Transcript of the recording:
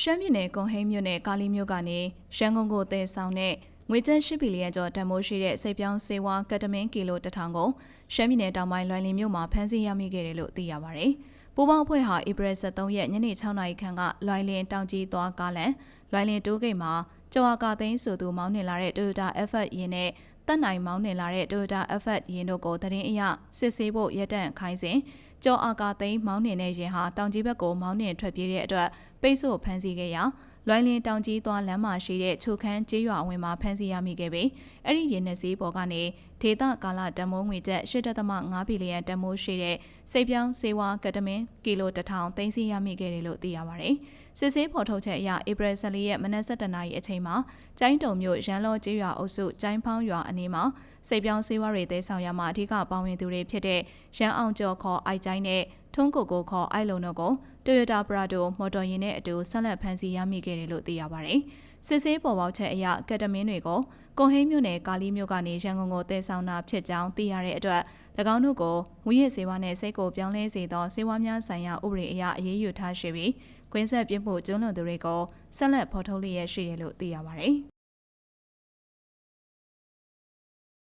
ရှမ်းပြည်နယ်ကွန်ဟိန်းမြို့နယ်ကာလီမြို့ကနေရန်ကုန်ကိုတည်ဆောင်တဲ့ငွေကျပ်10ဘီလီယံကျော်တန်ဖိုးရှိတဲ့စိတ်ပြောင်းစေဝါကက်တမင်ကီလို1000ကိုရှမ်းပြည်နယ်တောင်ပိုင်းလွိုင်လင်မြို့မှာဖမ်းဆီးရမိခဲ့တယ်လို့သိရပါဗျ။ပူပေါင်းအဖွဲ့ဟာဧပြီ23ရက်ညနေ6နာရီခန့်ကလွိုင်လင်တောင်ကြီးသွားကားလန်လွိုင်လင်တိုးဂိတ်မှာကျော်အာကာသိန်းဆိုသူမောင်းနှင်လာတဲ့ Toyota Alphard ယာဉ်နဲ့တက်နိုင်မောင်းနှင်လာတဲ့ Toyota Alphard ယာဉ်တို့ကိုတရင်အရစစ်ဆေးဖို့ရက်တန့်ခိုင်းစဉ်ကျော်အာကာသိန်းမောင်းနှင်တဲ့ယာဉ်ဟာတောင်ကြီးဘက်ကိုမောင်းနှင်ထွက်ပြေးတဲ့အတွက် ပိတ်ဆို့ဖမ်းဆီးခဲ့ရာလွိုင်းလင်းတောင်ကြီးသွားလမ်းမှာရှိတဲ့ချိုခန်းကျေးရွာအဝင်မှာဖမ်းဆီးရမိခဲ့ပြီးအဲ့ဒီရင်နယ်စည်းပေါ်ကနေဒေသကာလတမိုးငွေကျပ်8.5ဘီလီယံတမိုးရှိတဲ့စိတ်ပြောင်းစေဝါကက်တမင်ကီလို1000သိန်းစီရမိခဲ့တယ်လို့သိရပါတယ်။စစ်ဆေးဖော်ထုတ်ချက်အရဧပြီ14ရက်မနက်7:00နာရီအချိန်မှာကျိုင်းတုံမြို့ရန်လောကျေးရွာအုပ်စုကျိုင်းဖောင်းရွာအနီးမှာစိတ်ပြောင်းစေဝါတွေသိမ်းဆောင်ရမှာအဓိကပါဝင်သူတွေဖြစ်တဲ့ရန်အောင်ကျော်ခေါ်အိုက်ကျိုင်းနဲ့ ထုံးကိုကိုခေါ်အိုက်လုံတို့ကို Toyota Prado မော်တော်ယာဉ်နဲ့အတူဆက်လက်ဖမ်းဆီးရမိခဲ့တယ်လို့သိရပါတယ်။စစ်ဆေးပေါ်ပေါက်ချက်အရကက်တမင်းတွေကိုကွန်ဟိန်းမြို့နယ်ကာလီမြို့ကနေရန်ကုန်ကိုတည်ဆောင်တာဖြစ်ကြောင်းသိရတဲ့အတွက်၎င်းတို့ကိုငွေရည်စေဝါနဲ့စိတ်ကိုပြောင်းလဲစေသောစေဝါများဆိုင်ရာဥပဒေအရအရေးယူထားရှိပြီးကွင်းဆက်ပြစ်မှုကျူးလွန်သူတွေကိုဆက်လက်ဖော်ထုတ်လျက်ရှိတယ်လို့သိရပါတယ်။